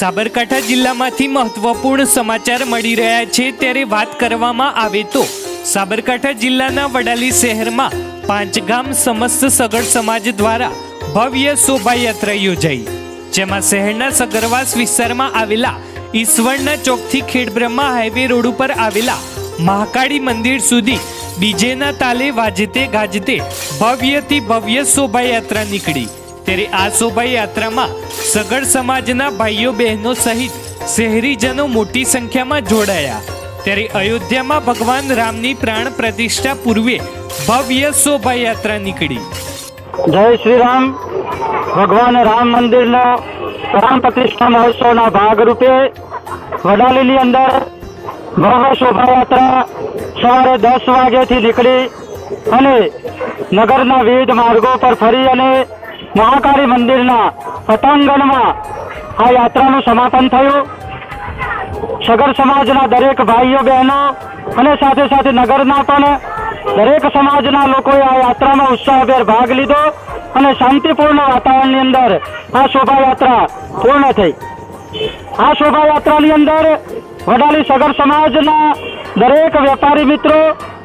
સાબરકાંઠા જિલ્લામાંથી મહત્વપૂર્ણ સમાચાર મળી રહ્યા છે ત્યારે વાત કરવામાં આવે તો સાબરકાંઠા જિલ્લાના વડાલી શહેરમાં પાંચગામ સમસ્ત સગડ સમાજ દ્વારા ભવ્ય શોભાયાત્રા યોજાઈ. જેમાં શહેરના સગરવાસ વિસ્તારમાં આવેલા ઈશ્વરના ચોકથી ખેડબ્રહ્મા હાઈવે રોડ ઉપર આવેલા મહાકાળી મંદિર સુધી ડીજેના તાલે વાજતે ગાજતે ભવ્યથી ભવ્ય શોભાયાત્રા નીકળી. ત્યારે આ શોભાયાત્રામાં સગડ સમાજના ભાઈઓ બહેનો સહિત શહેરીજનો મોટી સંખ્યામાં જોડાયા. ત્યારે અયોધ્યામાં ભગવાન રામની પ્રાણ પ્રતિષ્ઠા પૂર્વે ભવ્ય શોભાયાત્રા નીકળી. જય શ્રી રામ ભગવાન રામ મંદિરનો પ્રાણ પ્રતિષ્ઠા મહોત્સવના ભાગરૂપે વડાલીની અંદર ભવ્ય શોભાયાત્રા સવારે દસ વાગ્યાથી નીકળી અને નગરના વિવિધ માર્ગો પર ફરી અને મહાકાળી મંદિરના પટાંગણમાં આ યાત્રાનું સમાપન થયું. સગર સમાજના દરેક ભાઈઓ, બહેનો અને સાથે સાથે નગરના પણ દરેક સમાજના લોકોએ આ યાત્રામાં ઉત્સાહભેર ભાગ લીધો અને શાંતિપૂર્ણ વાતાવરણની અંદર આ શોભાયાત્રા પૂર્ણ થઈ. આ શોભાયાત્રાની અંદર વડાલી સગર સમાજના દરેક વેપારી મિત્રો,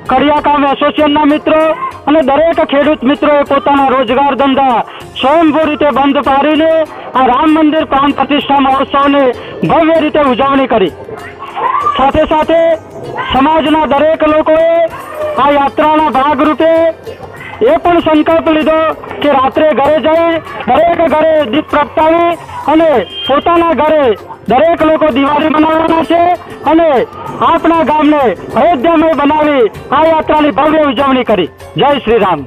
કડિયાકામ એસોસિએશનના મિત્રો અને દરેક ખેડૂત મિત્રોએ પોતાના રોજગાર ધંધા સ્વયંભૂ રીતે બંધ પાડીને આ રામ મંદિર પ્રાણ પ્રતિષ્ઠા મહોત્સવની ભવ્ય રીતે ઉજવણી કરી. સાથે સાથે સમાજના દરેક લોકોએ આ યાત્રાના ભાગરૂપે એ પણ સંકલ્પ લીધો કે રાત્રે ઘરે જઈ દરેક ઘરે દીપ પ્રગટાવી અને પોતાના ઘરે દરેક લોકો દિવાળી મનાવવાના છે અને આપણા ગામને અયોધ્યામય બનાવી આ યાત્રાની ભવ્ય ઉજવણી કરી. જય શ્રી રામ.